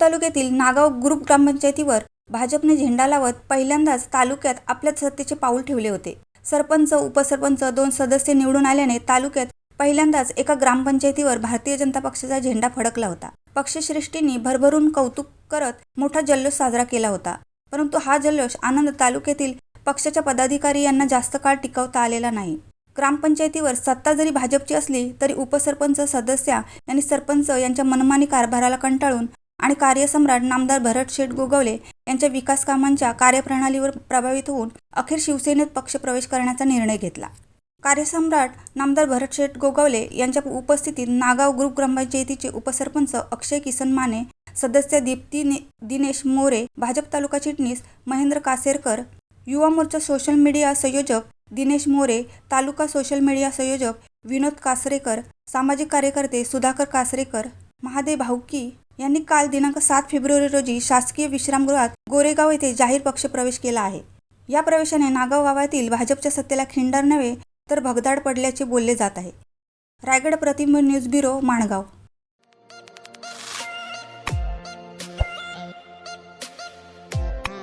तालुक्यातील नागाव ग्रुप ग्रामपंचायतीवर भाजपने झेंडा लावत पहिल्यांदाच तालुक्यात आपल्या सत्तेचे पाऊल ठेवले होते. सरपंच उपसरपंच दोन सदस्य निवडून आल्याने तालुक्यात पहिल्यांदाच एका ग्रामपंचायतीवर भारतीय जनता पक्षाचा झेंडा फडकला होता. पक्षश्रेष्ठींनी भरभरून कौतुक करत मोठा जल्लोष साजरा केला होता. परंतु हा जल्लोष आनंद तालुक्यातील पक्षाच्या पदाधिकारी यांना जास्त काळ टिकवता आलेला नाही. ग्रामपंचायतीवर सत्ता जरी भाजपची असली तरी उपसरपंच सदस्या आणि सरपंच यांच्या मनमानी कारभाराला कंटाळून आणि कार्यसम्राट नामदार भरत शेठ गोगवले यांच्या विकास कामांच्या कार्यप्रणालीवर प्रभावित होऊन अखेर शिवसेनेत पक्षप्रवेश करण्याचा निर्णय घेतला. कार्यसम्राट नामदार भरत शेठ गोगावले यांच्या उपस्थितीत नागाव ग्रुप ग्रामपंचायतीचे उपसरपंच अक्षय किसन माने सदस्य दीप्ती दिनेश मोरे भाजप तालुका चिटणीस महेंद्र कासेरकर युवा मोर्चा सोशल मीडिया संयोजक दिनेश मोरे तालुका सोशल मीडिया संयोजक विनोद कासरेकर सामाजिक कार्यकर्ते सुधाकर कासरेकर महादेव भाऊकी यांनी काल दिनांक सात फेब्रुवारी रोजी शासकीय विश्रामगृहात गोरेगाव येथे जाहीर पक्षप्रवेश केला आहे. या प्रवेशाने नागाव गावातील भाजपच्या सत्तेला खिंडार नव्हे तर भगदाड पडल्याचे बोलले जात आहे. रायगड प्रतिबिंब न्यूज ब्युरो माणगाव.